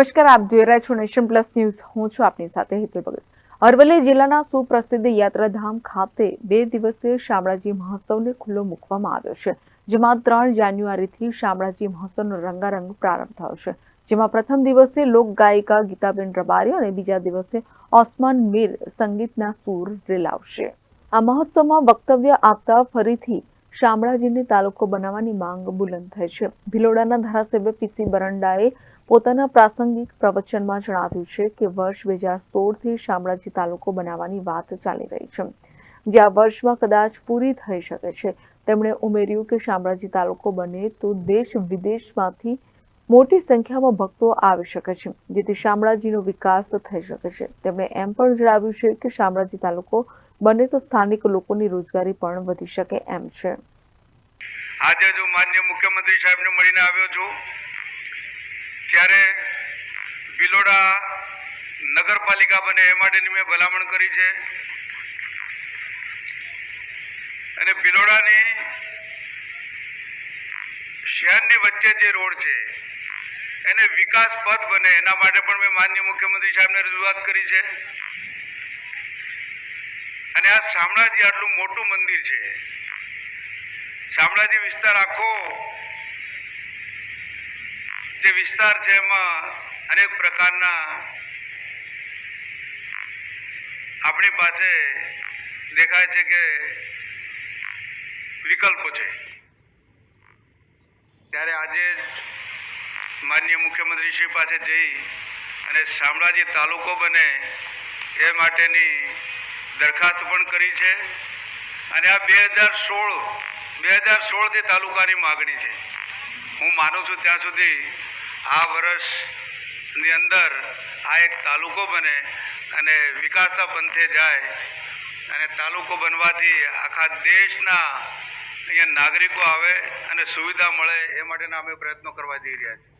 નમસ્કાર, આપ જોઈ રહ્યા છો નેશન પ્લસ ન્યૂઝ. હું છું આપની સાથે હેતલ ભગત. અરવલ્લી જિલ્લાના સુપ્રસિદ્ધ યાત્રાધામ ખાતે બે દિવસીય શામળાજી મહોત્સવને ખુલ્લો મૂકવામાં આવ્યો છે, જેમાં ત્રણ જાન્યુઆરીથી શામળાજી મહોત્સવનો રંગારંગ પ્રારંભ થયો છે. જેમાં પ્રથમ દિવસે લોક ગાયિકા ગીતાબેન રબારી અને બીજા દિવસે ઓસ્માન મીર સંગીતના સૂર રેલાવશે. આ મહોત્સવમાં વક્તવ્ય આપતા ફરીથી શામળાજીને તાલુકો બનાવવાની માંગ બુલંદ થઈ છે. ભિલોડાના ધારાસભ્ય પીસી બરંડાએ પોતાના પ્રાસંગિક પ્રવચનમાં જણાવ્યું છે કે વર્ષ બે હજાર સોળથી શામળાજી તાલુકો બનાવવાની વાત ચાલી રહી છે. જે આ વર્ષમાં કદાચ પૂરી થઈ શકે છે. તેમણે ઉમેર્યું કે શામળાજી તાલુકો બને તો દેશ વિદેશમાંથી મોટી સંખ્યામાં ભક્તો આવી શકે છે, જેથી શામળાજીનો વિકાસ થઈ શકે છે. તેમણે એમ પણ જણાવ્યું છે કે શામળાજી તાલુકો બને તો સ્થાનિક લોકોની રોજગારી પણ વધી શકે એમ છે. આજે જો માન્ય મુખ્યમંત્રી સાહેબને મળીને આવ્યો છું, ત્યારે બિલોડા નગરપાલિકા બને એ માટેની મેં ભલામણ કરી છે. અને બિલોડાની શહેરની વચ્ચે જે રોડ છે એને વિકાસ પથ બને. એના માટે પણ મેં માન્ય મુખ્યમંત્રી સાહેબને રજૂઆત કરી છે. અને આ શામળાજી આટલું મોટું મંદિર છે. શામળાજી વિસ્તાર આખો જે વિસ્તાર છે એમાં અનેક પ્રકારના આપણી પાસે દેખાય છે કે વિકલ્પો છે. ત્યારે આજે માનનીય મુખ્યમંત્રી શ્રી પાસે જઈ અને શામળાજી તાલુકો બને એ માટેની દરખાસ્ત પણ કરી છે. અને આ બે હજાર સોળ, બે હજાર સોળથી તાલુકાની માગણી છે. હું માનું છું ત્યાં સુધી આ વર્ષની અંદર આ એક તાલુકો બને અને વિકાસના પંથે જાય અને તાલુકો બનવાથી આખા દેશના અહીંયા નાગરિકો આવે અને સુવિધા મળે એ માટેના અમે પ્રયત્નો કરવા જઈ રહ્યા છીએ.